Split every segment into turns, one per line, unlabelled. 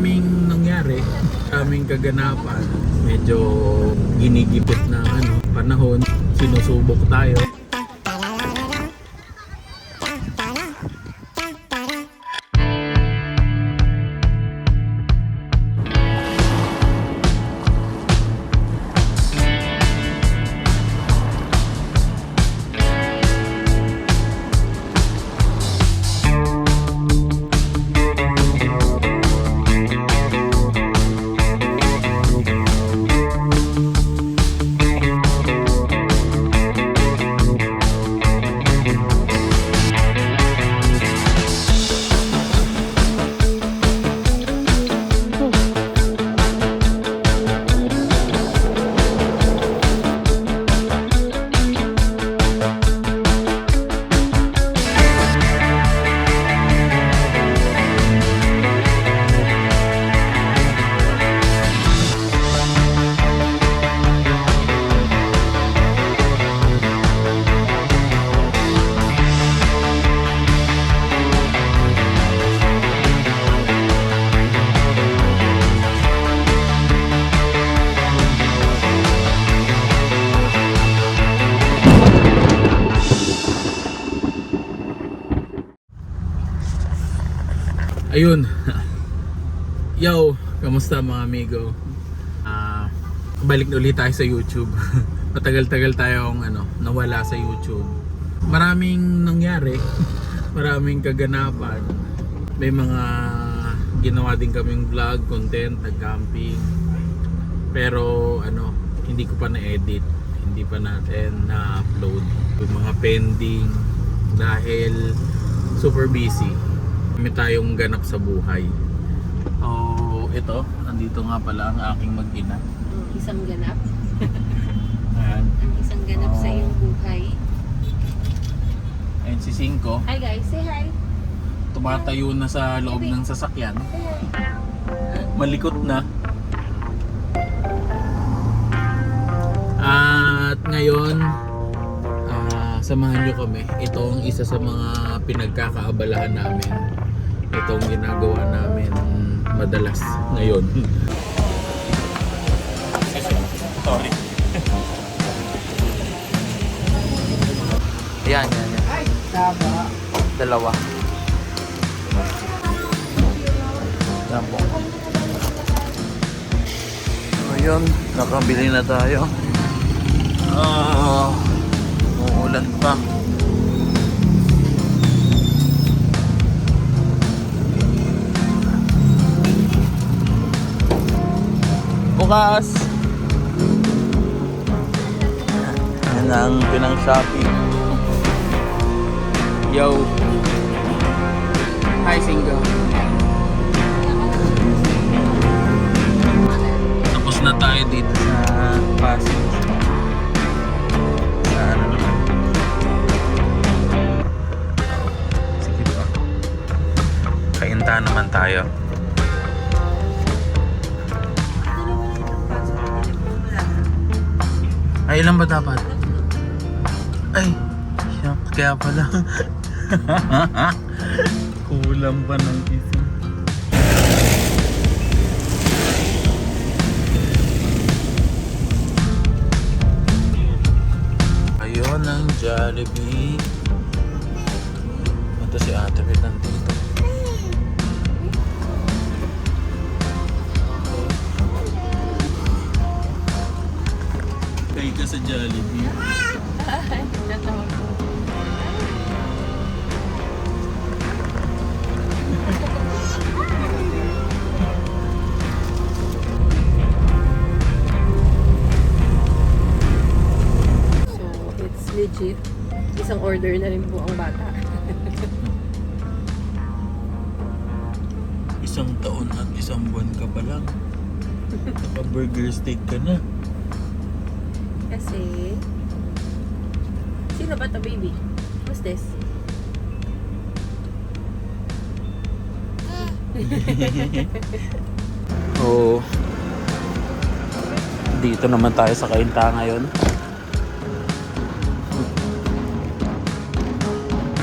maraming nangyari, maraming kaganapan. Medyo ginigipit na ano, panahon, sinusubok tayo. Ayun. Yo, kamusta mga amigo? Ah, balik na ulit tayo sa YouTube. Matagal-tagal tayong ano, nawala sa YouTube. Maraming nangyari. Maraming kaganapan. May mga ginawa din kaming vlog, content, nag-camping. Pero ano, hindi ko pa na-edit. Hindi pa natin na-upload. Yung mga pending dahil super busy kami tayong ganap sa buhay. So, ito, andito nga pala ang aking mag-ina.
Ang isang ganap.
Ayan.
Ang isang ganap sa
Oh.
iyong buhay.
Ayan si Cinco.
Hi guys, say hi.
Tumatayo na sa loob ng sasakyan.
Say hi.
Malikot na. At ngayon, ah, samahan nyo kami. Ito ang isa sa mga pinagkakaabalahan namin. Itong ginagawa namin madalas ngayon. Sorry.
Yan, yan, yan. Dalawa. Yan po. So yun, nakabili na tayo. Ah, umuulan pa. Bukas! Yan ang pinang shopping. Yo. Hi, Singo.
Tapos na tayo dito sa Pasig. Sa ano naman. Sige pa. Kainta naman tayo. Ay, ilan ba dapat? Ay, siya, kaya pala. Kulang pa ng isa. Ayun ang Jollibee. Ito si Ate Beth Jollibee.
Natawag ko. So, it's legit. Isang order na rin po ang bata.
Isang taon at isang buwan ka pa lang. Naka-burger steak ka na.
Sino ba to baby? Who's this?
Oo. Dito naman tayo sa Kainta ngayon.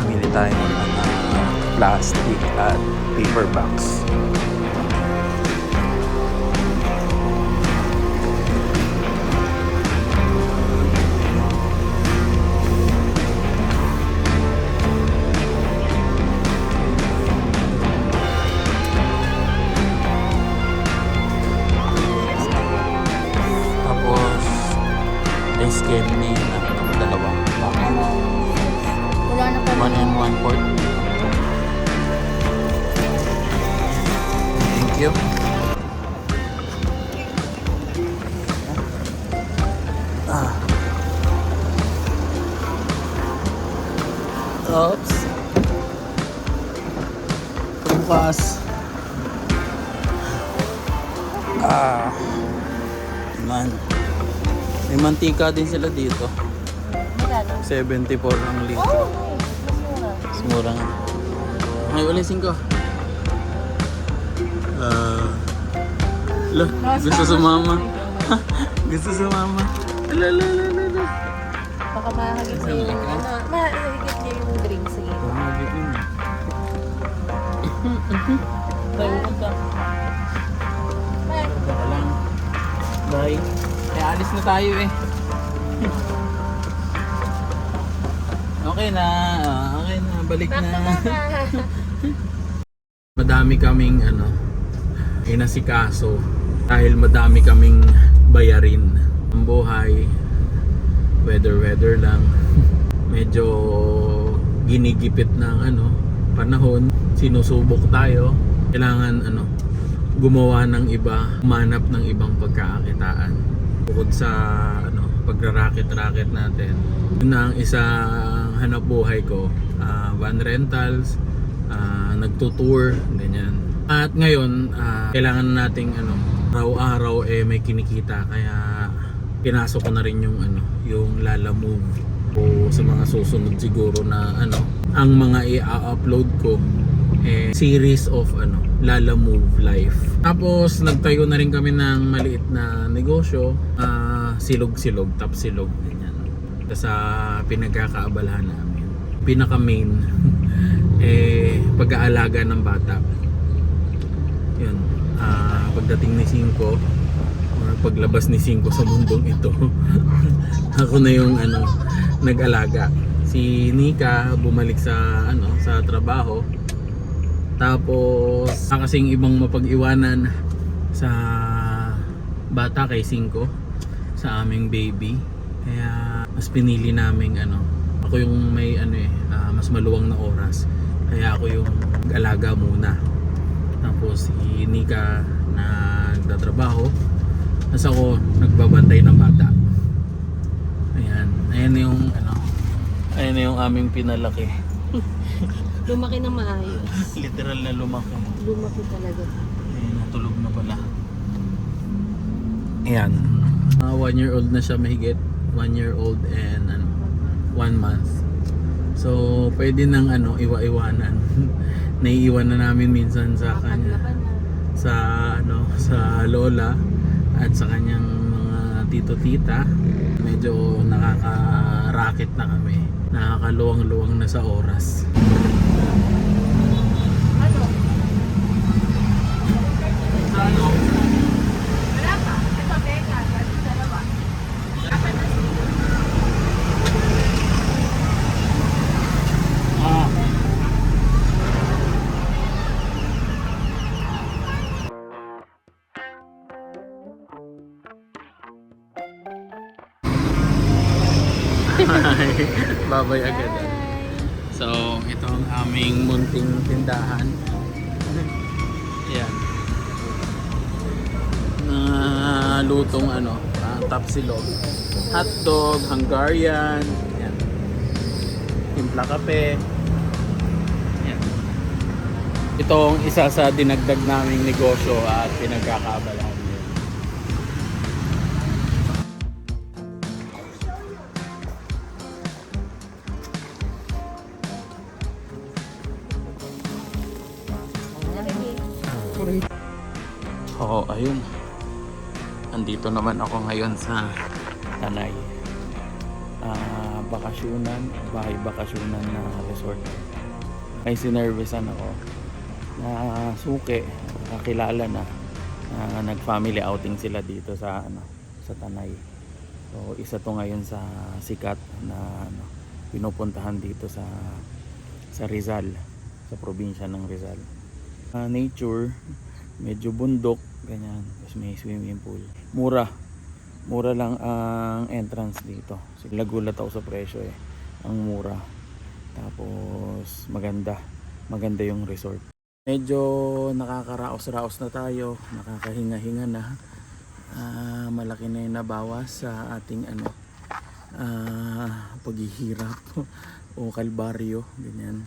Bili tayo ng plastic at paper bags.
Thank you. Ah. Oops. Bukas. Ah. Man. May mantika din sila dito.
Magkano?
74 ang litro.
Oh, mas mura.
Mas mura nga. Ay, ulisin ko. Ah. la, gusto sumama. gusto sumama. La, la, la, la, la.
Baka mahagit niya yung, ano, mahagit niya yung drinks. Sige.
Pumagit yun eh. Huwag ka. Huwag ka lang. Bye. Eh, alis na tayo eh. okay na. ah, Okay na. Balik na.
Madami kaming ano, inasikaso dahil madami kaming bayarin. Ang buhay, weather-weather lang. Medyo ginigipit ng ano, panahon. Sinusubok tayo. Kailangan ano, gumawa ng iba, manap ng ibang pagkakakitaan. Bukod sa ano, pagra-racket-racket natin. Yun na ang isang hanap buhay ko. Ah, van rentals, ah, nagtutour, ganyan. At ngayon, ah, kailangan nating ano, araw-araw eh may kinikita kaya pinasok ko na rin yung ano, yung Lala Move o sa mga susunod siguro na ano, ang mga i-upload ko eh, series of ano, Lala Move Life. Tapos nagtayo na rin kami ng maliit na negosyo, ah, silog-silog, tap silog ganyan. Sa pinagkakaabalahan namin. Pinaka main eh pag-aalaga ng bata. Yun. ah, pagdating ni Cinco or paglabas ni Cinco sa mundong ito, ako na yung ano nag-alaga. Si Nika bumalik sa ano sa trabaho. Tapos ah, kasing ibang mapag-iwanan sa bata kay Cinco sa aming baby. Kaya mas pinili naming ano ako yung may ano eh ah, mas maluwang na oras. Kaya ako yung alaga muna. Tapos si Nika nagtatrabaho. Tapos ako nagbabantay ng bata. Ayan. Ayan na yung ano. Ayan na yung aming pinalaki.
Lumaki na maayos.
Literal na lumaki.
Lumaki talaga.
Ayan, natulog na pala. Ayan. Uh, one year old na siya mahigit. One year old and ano, one month. So, pwede nang ano, iwa-iwanan. Naiiwan na namin minsan sa kanya. Sa ano, sa lola at sa kanyang mga tito-tita. Medyo nakaka-racket na kami. Nakakaluwang-luwang na sa oras. Sa ano? Babay agad. So, ito ang aming munting tindahan. Yan. Na lutong ano, uh, tapsilog. Hotdog, Hungarian. Yan. Timpla kape. Yan. Itong isa sa dinagdag naming negosyo at pinagkakaabalahan. Oo, ayun. Andito naman ako ngayon sa Tanay. Ah, bakasyonan, bahay bakasyonan na resort. May sinervisan ako na suke, kakilala na na nag-family outing sila dito sa ano sa Tanay. So isa to ngayon sa sikat na ano pinupuntahan dito sa sa Rizal, sa probinsya ng Rizal. Ah, nature, medyo bundok, ganyan. Tapos may swimming pool. Mura. Mura lang ang entrance dito. So, nagulat ako sa presyo eh. Ang mura. Tapos maganda. Maganda yung resort. Medyo nakakaraos-raos na tayo. Nakakahinga-hinga na. Ah, malaki na yung nabawas sa ating ano ah, paghihirap o kalbaryo ganyan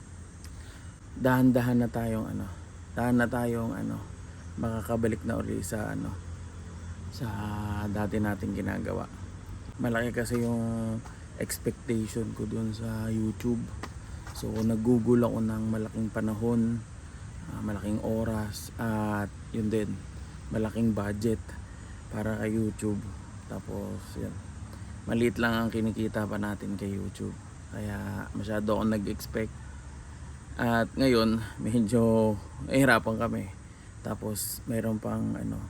dahan-dahan na tayong ano dahan na tayong ano makakabalik na uli sa ano sa dati nating ginagawa. Malaki kasi yung expectation ko dun sa YouTube. So nagugol ako ng malaking panahon ah, malaking oras at yun din malaking budget para kay YouTube. Tapos yan maliit lang ang kinikita pa natin kay YouTube. Kaya masyado ako nag-expect. At ngayon medyo nahihirapan kami tapos mayroon pang ano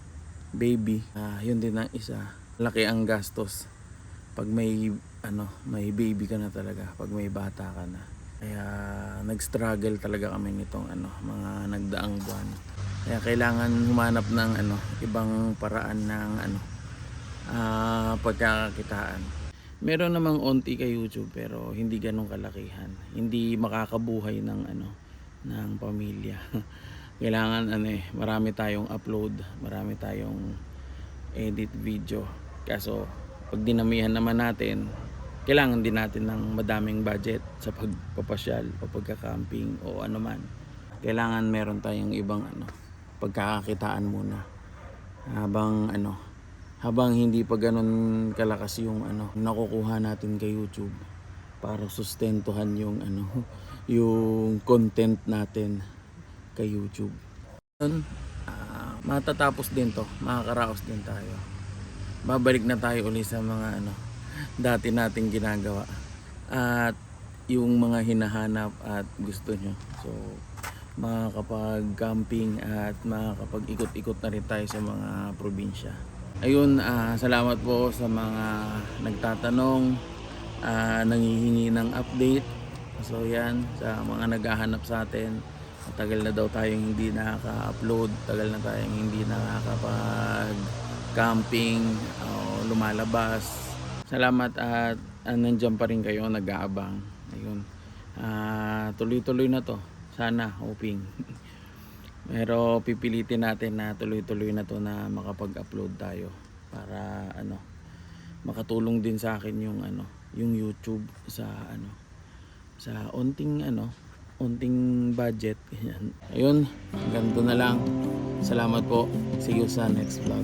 baby. Ah, yun din ang isa. Laki ang gastos. Pag may ano may baby ka na talaga pag may bata ka na. Kaya nag-struggle talaga kami nitong ano mga nagdaang buwan. Kaya kailangan humanap ng ano ibang paraan ng ano ah pagkakakitaan. Meron namang onti kay YouTube pero hindi ganong kalakihan. Hindi makakabuhay ng ano ng pamilya kailangan ano eh marami tayong upload marami tayong edit video. Kaso pag dinamihan naman natin kailangan din natin ng madaming budget sa pagpapasyal o pagka-camping o ano man. Kailangan meron tayong ibang ano pagkakakitaan muna. Habang ano habang hindi pa ganun kalakas yung ano nakukuha natin kay YouTube para sustentuhan yung ano yung content natin kay YouTube. Yun, ah, matatapos din to, makakaraos din tayo. Babalik na tayo uli sa mga ano dati nating ginagawa. At yung mga hinahanap at gusto nyo. So, makakapag-camping at makakapag-ikot-ikot na rin tayo sa mga probinsya. Ayun, ah, salamat po sa mga nagtatanong, ah, nangihingi ng update. So yan, sa mga naghahanap sa atin, matagal na daw tayong hindi nakaka-upload, tagal na tayong hindi nakakapag-camping o lumalabas. Salamat at ah, nandiyan pa rin kayo, nag-aabang. Ayun. Ah, tuloy-tuloy na to. Sana, hoping. Pero pipilitin natin na tuloy-tuloy na to na makapag-upload tayo para ano makatulong din sa akin yung ano yung YouTube sa ano sa onting ano onting budget ganyan. Ayun, ganito na lang. Salamat po. See you sa next vlog.